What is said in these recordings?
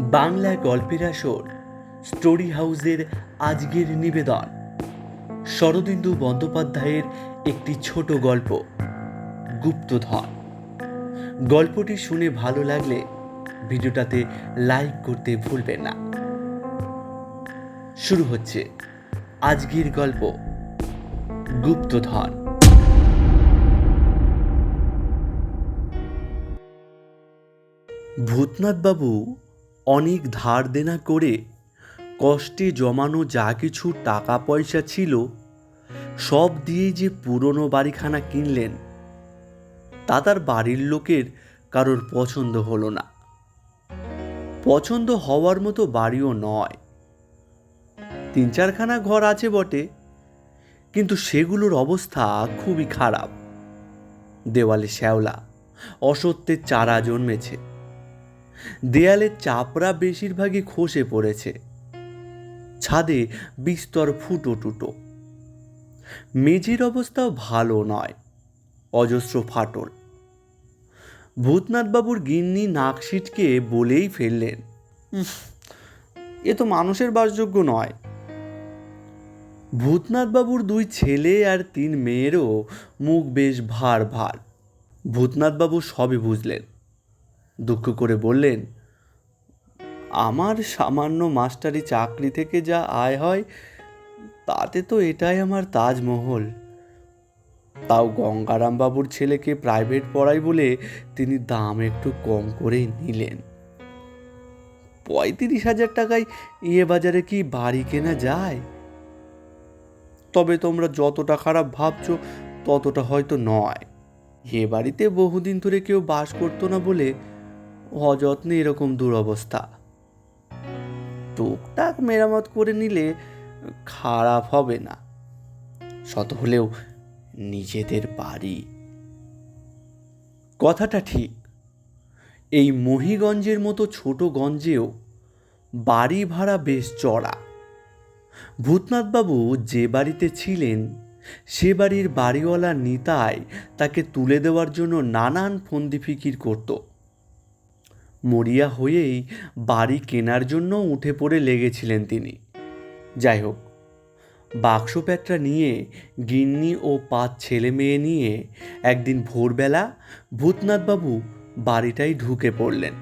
বাংলা গল্পের আসর, স্টোরি হাউসের আজকের নিবেদন। শরদিন্দু বন্দ্যোপাধ্যায়ের একটি ছোট গল্প, গুপ্তধন। গল্পটি শুনে ভালো লাগলে ভিডিওটাতে লাইক করতে ভুলবেন না। শুরু হচ্ছে আজকের গল্প, গুপ্তধন। ভূতনাথবাবু অনেক ধার দেনা করে কষ্টে জমানো যা কিছু টাকা পয়সা ছিল, সব দিয়ে যে পুরনো বাড়িখানা কিনলেন, তা তার বাড়ির লোকের কারোর পছন্দ হলো না। পছন্দ হওয়ার মতো বাড়িও নয়। তিন চারখানা ঘর আছে বটে, কিন্তু সেগুলোর অবস্থা খুবই খারাপ। দেওয়ালে শ্যাওলা, অসত্যের চারা জন্মেছে। দেয়ালের চাপড়া বেশিরভাগই খসে পড়েছে। ছাদে বিস্তর ফুটো টুটো। মেঝের অবস্থাও ভালো নয় অজস্র ফাটল। ভূতনাথবাবুর গিন্নি নাকশিটকে বলেই ফেললেন "উফ, এ তো মানুষের বাসযোগ্য নয়। ভূতনাথবাবুর দুই ছেলে আর তিন মেয়েরও মুখ বেশ ভার ভার। ভূতনাথবাবু সবই বুঝলেন। দুঃখ করে বললেন, আমার সামান্য মাস্টারি চাকরি থেকে যা আয় হয়, তাতে তো এটাই আমার তাজমহল। তাও গঙ্গারামবাবুর ছেলেকে প্রাইভেট পড়াই বলে তিনি দাম একটু কম করেই নিলেন। পঁয়ত্রিশ হাজার টাকায় ইয়ে বাজারে কি বাড়ি কেনা যায়? তবে তোমরা যতটা খারাপ ভাবছ, ততটা হয়তো নয়। এ বাড়িতে বহুদিন ধরে কেউ বাস করতো না বলে অযত্নে এরকম দুরবস্থা। টুকটাক মেরামত করে নিলে খারাপ হবে না। শত হলেও নিজেদের বাড়ি। কথাটা ঠিক। এই মহিগঞ্জের মতো ছোট গঞ্জেও বাড়ি ভাড়া বেশ চড়া। ভূতনাথবাবু যে বাড়িতে ছিলেন, সে বাড়ির বাড়িওয়ালা নিতাই তাকে তুলে দেওয়ার জন্য নানান ফন্দি ফিকির করতো। মরিয়া হয়েই বাড়ি কেনার জন্য উঠে পড়ে লেগেছিলেন তিনি। যাই হোক, বাক্স প্যাটরা নিয়ে গিন্নি ও পাঁচ ছেলে মেয়ে নিয়ে একদিন ভোরবেলা ভূতনাথবাবু বাড়িটাই ঢুকে পড়লেন।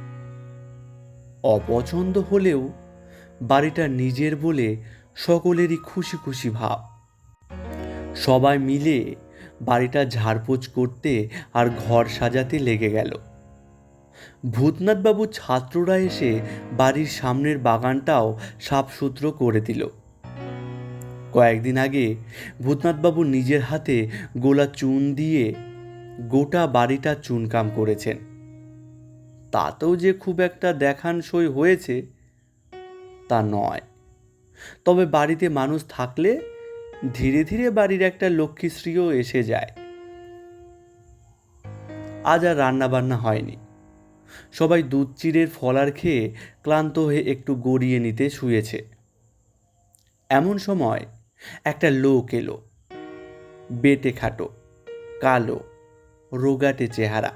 অপছন্দ হলেও বাড়িটা নিজের বলে সকলেরই খুশি খুশি ভাব। সবাই মিলে বাড়িটা ঝাড়পোছ করতে আর ঘর সাজাতে লেগে গেল। ভূতনাথবাবু ছাত্ররা এসে বাড়ির সামনের বাগানটাও সাফসুত্র করে দিল। কয়েকদিন আগে ভূতনাথবাবু নিজের হাতে গোলা চুন দিয়ে গোটা বাড়িটা চুনকাম করেছেন। তাতেও যে খুব একটা দেখানসই হয়েছে, তা নয়। তবে বাড়িতে মানুষ থাকলে ধীরে ধীরে বাড়ির একটা লক্ষ্মীশ্রীও এসে যায়। আজ আর রান্নাবান্না হয়নি। সবাই দুধ চিড়ের ফলার খেয়ে ক্লান্ত হয়ে একটু গড়িয়ে নিতে শুয়েছে। এমন সময় একটা লোক এলো। বেটে খাটো, কালো, রোগাটে চেহারা।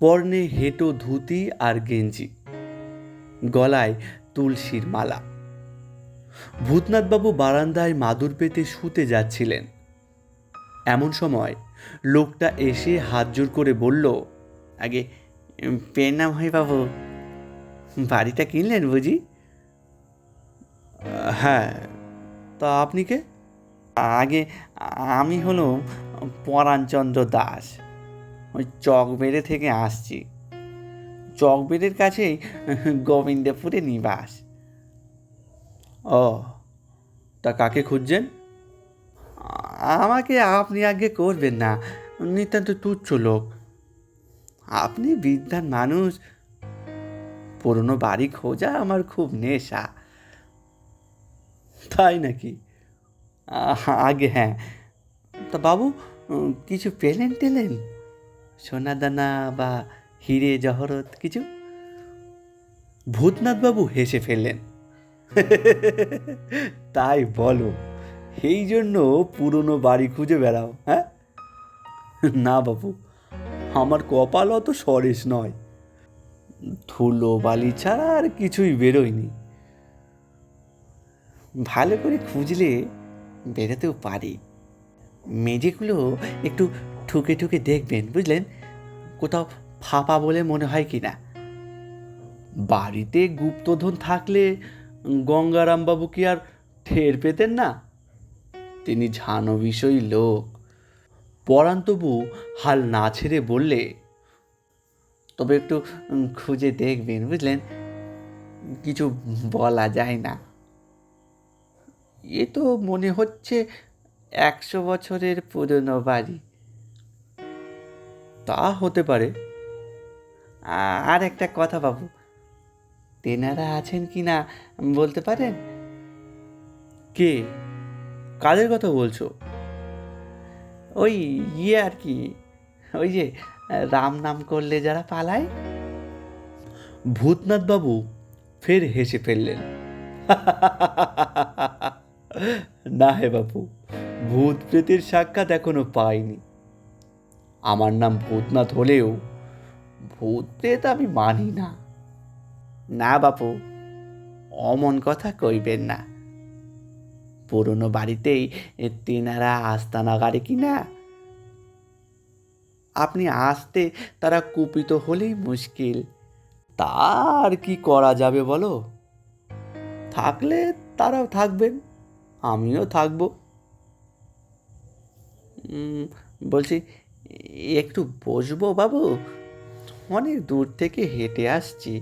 পর্ণে হেঁটো ধুতি আর গেঞ্জি। গলায় তুলসীর মালা। ভূতনাথবাবু বারান্দায় মাদুর পেতে শুতে যাচ্ছিলেন। এমন সময় লোকটা এসে হাত জোর করে বলল, আগে পেনাম হয় বাবু। বাড়িটা কিনলেন বুঝি? হ্যাঁ। তা আপনি কে? আগে আমি হলো পরাণচন্দ্র দাস। ওই চকবেড়ে থেকে আসছি। চকবেড়ের কাছেই গোবিন্দপুরে নিবাস। ও, তা কাকে খুঁজছেন? আমাকে আপনি আগে করবেন না। নিতান্ত তুচ্ছ লোক। আপনি বিদ্যান মানুষ। পুরনো বাড়ি খোঁজা আমার খুব নেশা। তাই নাকি? আগে হ্যাঁ। তা বাবু, কিছু পেলেন টেলেন? সোনা দানা বা হিরে জহরত কিছু? ভূতনাথবাবু হেসে ফেললেন। তাই বলো, এই জন্য পুরনো বাড়ি খুঁজে বেড়াও হ্যাঁ? না বাবু আমার কপাল অত সরেস নয়। ধুলো বালি ছাড়া আর কিছুই বেরোয়নি। ভালো করে খুঁজলে বেরোতেও পারি। মেঝেগুলো একটু ঠুকে ঠুকে দেখবেন, বুঝলেন? কোথাও ফাঁপা বলে মনে হয় কি না বাড়িতে গুপ্তধন থাকলে গঙ্গারামবাবু কি আর ঠের পেতেন না? তিনি ঝানো বিষয়ী লোক। পরাণ তবু হাল না ছেড়ে বললে, তবে একটু খুঁজে দেখবেন, বুঝলেন? কিছু বলা যায় না। এ তো মনে হচ্ছে একশো বছরের পুরনো বাড়ি। তা হতে পারে। আর একটা কথা বাবু, তেনারা আছেন কি না বলতে পারেন? কে? কাদের কথা বলছো? ওই ইয়ে আর কি, ওই যে, রাম নাম করলে যারা পালায়। ভূতনাথ বাবু ফের হেসে ফেললেন। না হে বাবু ভূত প্রেতের সাক্ষাৎ এখনও পাইনি। আমার নাম ভূতনাথ হলেও ভূত প্রেত আমি মানি না। না বাপু, অমন কথা কইবেন না। পুরনো বাড়িতেই তেনারা আস্তানা গাড়ি কি না? আপনি আসতে তারা কুপিত হলেই মুশকিল। তার কি করা যাবে বলো? থাকলে তারাও থাকবেন, আমিও থাকব। বলছি, একটু বসবো বাবু? অনেক দূর থেকে হেঁটে আসছি।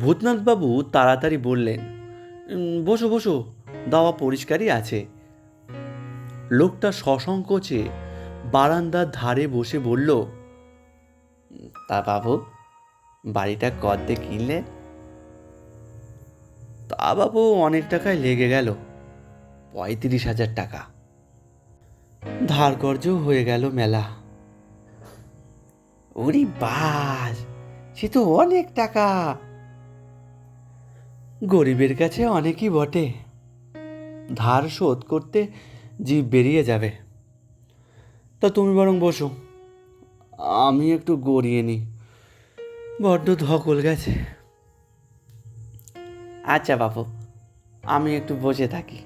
ভূতনাথবাবু তাড়াতাড়ি বললেন বসো বসো। দাওয়া পরিষ্কারই আছে। লোকটা সসংকোচে বারান্দার ধারে বসে বলল, তা বাবু, বাড়িটা কদ্দে কিনলে? তা বাবু, অনেক টাকায় লেগে গেল, পঁয়ত্রিশ হাজার টাকা। ধার কর্জও হয়ে গেল মেলা। ওরি বাস, সে তো অনেক টাকা। গরিবের কাছে অনেকই বটে। ধার শোধ করতে জীব বেরিয়ে যাবে। তা তুমি বরং বসো। আমি একটু গড়িয়ে নিই। বড্ড ধকল গেছে। আচ্ছা বাবু, আমি একটু বসে থাকি।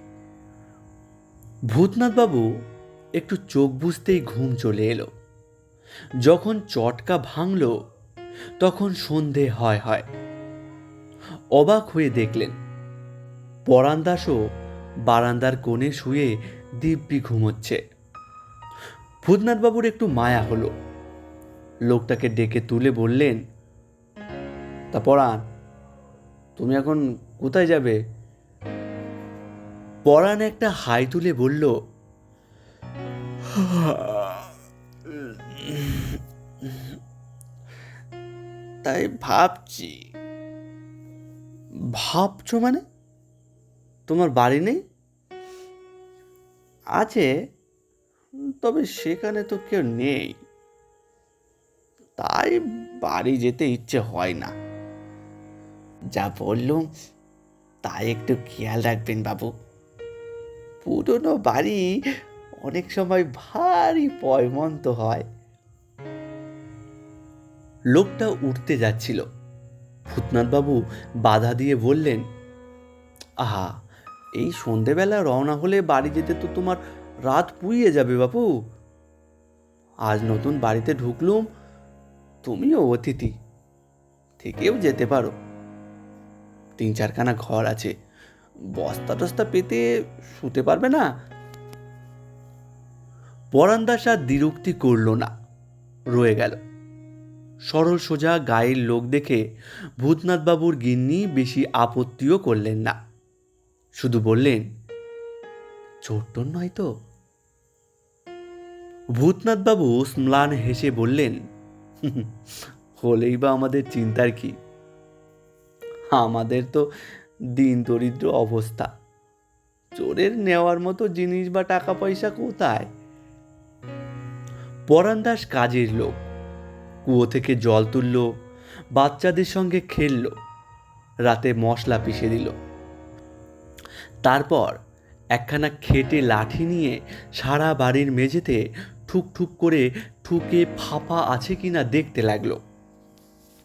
ভূতনাথবাবু একটু চোখ বুঝতেই ঘুম চলে এলো। যখন চটকা ভাঙল, তখন সন্ধে হয় হয়। অবাক হয়ে দেখলেন, পরাণ দাসও বারান্দার কোণে শুয়ে দিব্যি ঘুমোচ্ছে। ভূতনাথবাবুর একটু মায়া হলো। লোকটাকে ডেকে তুলে বললেন, তা পরাণ, তুমি এখন কোথায় যাবে? পরাণ একটা হাই তুলে বলল, তাই ভাবছি। ভাবছ মানে? তোমার বাড়ি নেই? আছে, তবে সেখানে তো কেউ নেই। তাই বাড়ি যেতে ইচ্ছে হয় না। যা বললুম, তাই একটু খেয়াল রাখবেন বাবু। পুরনো বাড়ি অনেক সময় ভারী পয়মন্ত হয়। লোকটা উঠতে যাচ্ছিল। ভূতনাথবাবু বাধা দিয়ে বললেন, আহা এই সন্ধেবেলা রওনা হলে বাড়ি যেতে তো তোমার রাত পুড়িয়ে যাবে বাপু। আজ নতুন বাড়িতে ঢুকলুম, তুমিও অতিথি, থেকেও যেতে পারো। তিন চারখানা ঘর আছে, বস্তা টস্তা পেতে শুতে পারবে না? পরান্দাস আর দ্বিরুক্তি করল না, রয়ে গেল। সরল সোজা গায়ের লোক দেখে ভূতনাথবাবুর গিন্নি বেশি আপত্তিও করলেন না। শুধু বললেন চোট্টন নয় তো? ভূতনাথবাবু স্ম্লান হেসে বললেন হলেই বা আমাদের চিন্তার কি? আমাদের তো দিন দরিদ্র অবস্থা। চোরের নেওয়ার মতো জিনিস বা টাকা পয়সা কোথায়? পরাণ দাস কাজের লোক, কুয়ো থেকে জল তুলল, বাচ্চাদের সঙ্গে খেলল, রাতে মশলা পিষে দিল। তারপর একখানা খেটে লাঠি নিয়ে সারা বাড়ির মেঝেতে ঠুক ঠুক করে ঠুকে ফাঁপা আছে কিনা দেখতে লাগল।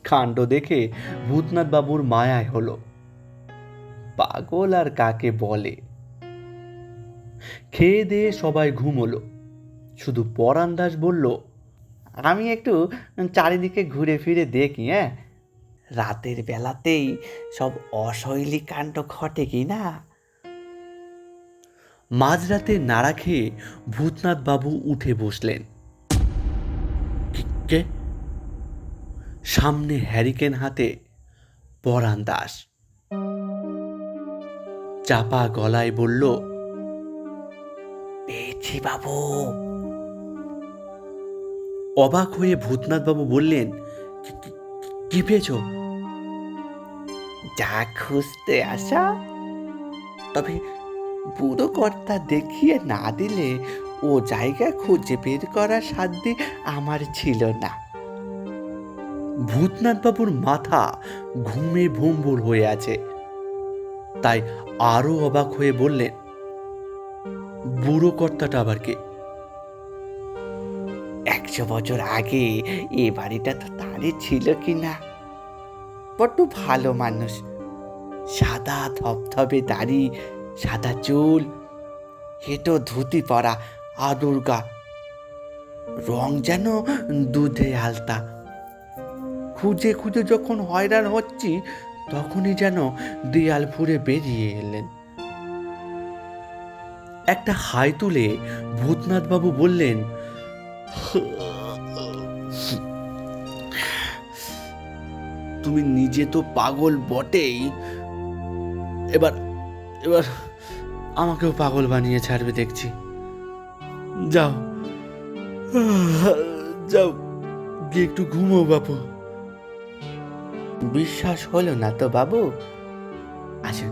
কাণ্ড দেখে ভূতনাথ বাবুর মায়ায় হলো। পাগল আর কাকে বলে? খেয়ে দিয়ে সবাই ঘুমোলো শুধু পরাণ দাস বলল, আমি একটু চারিদিকে ঘুরে ফিরে দেখি হ্যাঁ রাতের বেলাতেই সব অশৈলী কাণ্ড ঘটে কি না? মাঝরাতে নাড়া খেয়ে ভূতনাথ বাবু উঠে বসলেন। কে সামনে হ্যারিকেন হাতে পরাণ দাস। চাপা গলায় বলল, পেয়েছি বাবু। অবাক হয়ে ভূতনাথ বাবু বললেন, "কি- কি যা খুঁজতে আসা। তবে বুড়ো কর্তা দেখিয়ে না দিলে ও জায়গা খুঁজে বের করার সাধ্যে আমার ছিল না। ভূতনাথ বাবুর মাথা ঘুমে ভুম্বুর হয়ে আছে। তাই আরও অবাক হয়ে বললেন বুড়ো কর্তাটা আবার কে? একশো বছর আগে এ বাড়িটা তো তারই ছিল কি না বড্ড ভালো মানুষ। সাদা ধবধবে দাড়ি সাদা চুল, হেঁটো ধুতি পরা আদুর্গা। রং যেন দুধে আলতা। খুঁজে খুঁজে যখন হয়রান হচ্ছি, তখনই যেন দেয়াল ফুঁড়ে বেরিয়ে এলেন। একটা হাই তুলে ভূতনাথ বাবু বললেন, তুমি নিজে তো পাগল বটেই। এবার এবার আমাকেও পাগল বানিয়ে ছাড়বে দেখছি। যাও। যাও গিয়ে একটু ঘুমো বাপু। বিশ্বাস হলো না তো বাবু। আসুন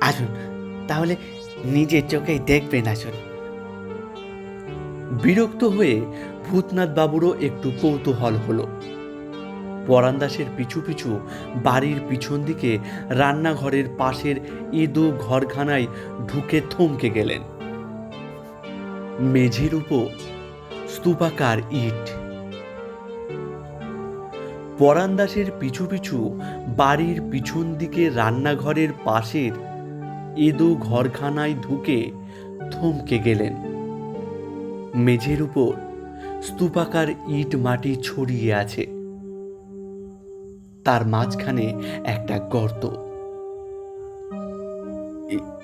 আসুন তাহলে নিজের চোখেই দেখবেন আসুন। বিরক্ত হয়ে ভূতনাথ বাবুরও একটু কৌতূহল হলো। পরান্দাসের পিছু পিছু বাড়ির পিছন দিকে রান্নাঘরের পাশের ইদু ঘরখানায় ঢুকে থমকে গেলেন। মেঝের উপর স্তূপাকার ইট। পরান্দাসের পিছু পিছু বাড়ির পিছন দিকে রান্নাঘরের পাশের ইদু ঘরখানায় ঢুকে থমকে গেলেন। মেঝের উপর স্তূপাকার ইট মাটি ছড়িয়ে আছে। তার মাঝখানে একটা গর্ত।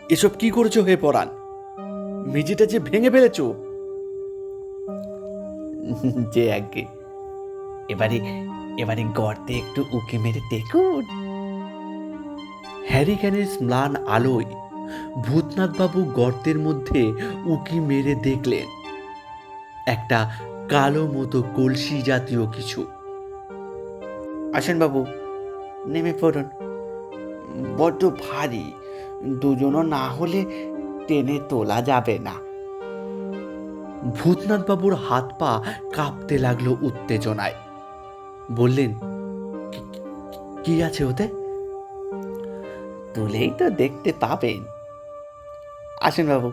এসব কি করেছ হে পরাণ? মেঝেটা যে ভেঙে ফেলেছ? যে আগে। এবারে এবারে গর্তে একটু উকি মেরে দেখুন। হ্যারিকেনের ম্লান আলোয় ভূতনাথবাবু গর্তের মধ্যে উকি মেরে দেখলেন। একটা কালো মতো কলসি জাতীয় কিছু। আসেন বাবু, নেমে পড়ুন। বড্ড ভারী, দুজনও না হলে টেনে তোলা যাবে না। ভূতনাথ বাবুর হাত পা কাঁপতে লাগল উত্তেজনায়। বললেন, "কি- আছে ওতে? তুলেই তো দেখতে পাবেন। আসেন বাবু,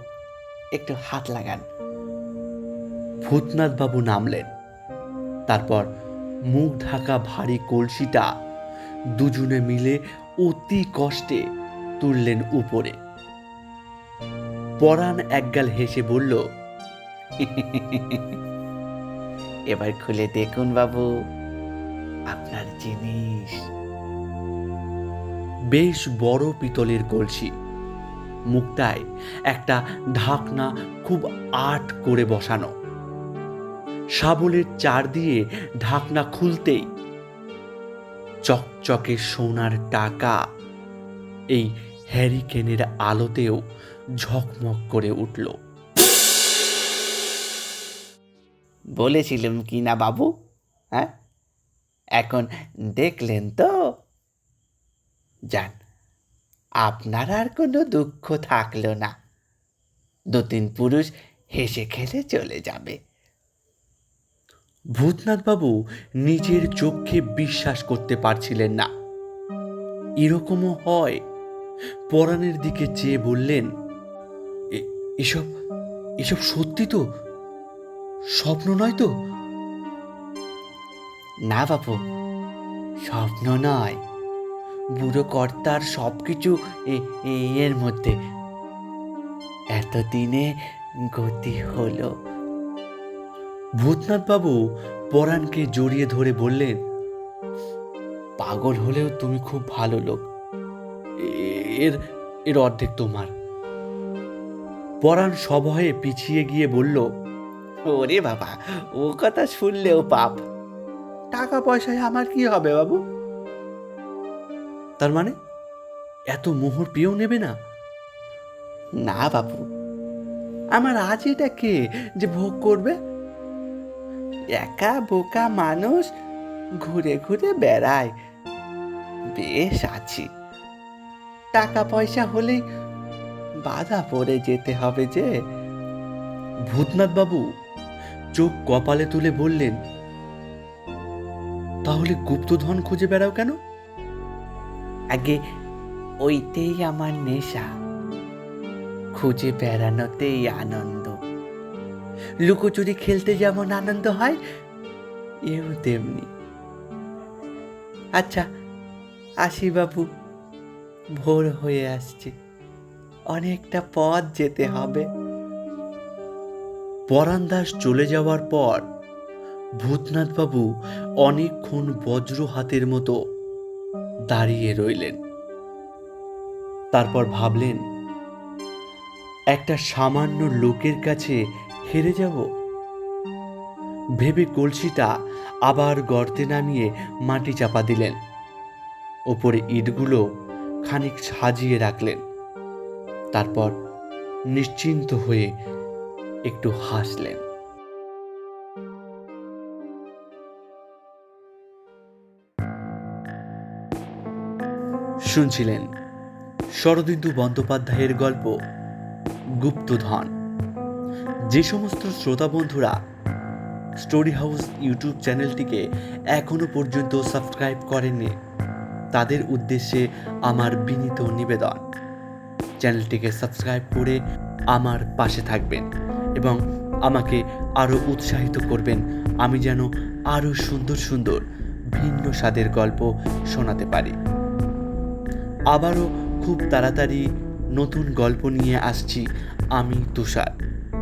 একটু হাত লাগান। ভূতনাথ বাবু নামলেন। তারপর মুখ ঢাকা ভারী কলসিটা। দুজনে মিলে অতি কষ্টে তুললেন উপরে। পরাণ একগাল হেসে বলল এবার খুলে দেখুন বাবু আপনার জিনিস। বেশ বড় পিতলের কলসি। মুখটায় একটা ঢাকনা খুব আট করে বসানো। শাবলের চার দিয়ে ঢাকনা খুলতেই চকচকে সোনার টাকা এই হ্যারিকেনের আলোতেও ঝকমক করে উঠল। বলেছিলাম কি না বাবু? হ্যাঁ? এখন দেখলেন তো? যান, আপনার আর কোনো দুঃখ থাকল না। দু তিন পুরুষ হেসে খেলে চলে যাবে। ভূতনাথবাবু নিজের চোখে বিশ্বাস করতে পারছিলেন না। এরকমও হয়। পরাণের দিকে চেয়ে বললেন, "এ- এসব এসব সত্যি তো? স্বপ্ন নয় তো? না বাপু, স্বপ্ন নয়। বুড়ো কর্তার সব কিছু এর মধ্যে। এতদিনে গতি হলো। ভূতনাথবাবু পরাণকে জড়িয়ে ধরে বললেন পাগল হলেও তুমি খুব ভালো লোক। এর এর অর্ধেক তোমার। পরাণ সভয়ে পিছিয়ে গিয়ে বলল ওরে বাবা ও কথা শুনলেও পাপ। টাকা পয়সায় আমার কি হবে বাবু? তার মানে? এত মোহর পেয়েও নেবে না? না বাবু। আমার আজ এটা কে যে ভোগ করবে? একা বোকা মানুষ ঘুরে ঘুরে বেড়ায়। বেশ আছি। টাকা পয়সা হলেই বাধা পড়ে যেতে হবে যে। ভূতনাথ বাবু চোখ কপালে তুলে বললেন তাহলে গুপ্তধন খুঁজে বেড়াও কেন? আগে ওইতেই আমার নেশা। খুঁজে বেড়ানোতেই আনন্দ। লুকোচুরি খেলতে যেমন আনন্দ হয়, এও তেমনি। আচ্ছা আসি বাবু ভোর হয়ে আসছে। অনেকটা পথ যেতে হবে। পরাণ দাস চলে যাওয়ার পর ভূতনাথ বাবু অনেকক্ষণ বজ্র হাতের মতো দাঁড়িয়ে রইলেন। তারপর ভাবলেন, একটা সামান্য লোকের কাছে হেরে যাব। ভেবে কলসিটা আবার গর্তে নামিয়ে মাটি চাপা দিলেন। ওপরে ইটগুলো খানিক সাজিয়ে রাখলেন। তারপর নিশ্চিন্ত হয়ে একটু হাসলেন। শুনছিলেন শরদিন্দু বন্দ্যোপাধ্যায়ের গল্প গুপ্তধন। যে সমস্ত শ্রোতা বন্ধুরা স্টোরি হাউস ইউটিউব চ্যানেলটিকে এখনও পর্যন্ত সাবস্ক্রাইব করেননি, তাদের উদ্দেশ্যে আমার বিনীত নিবেদন। চ্যানেলটিকে সাবস্ক্রাইব করে আমার পাশে থাকবেন এবং আমাকে আরও উৎসাহিত করবেন, আমি যেন আরও সুন্দর সুন্দর ভিন্ন স্বাদের গল্প শোনাতে পারি। আবারও খুব তাড়াতাড়ি নতুন গল্প নিয়ে আসছি আমি তুষার।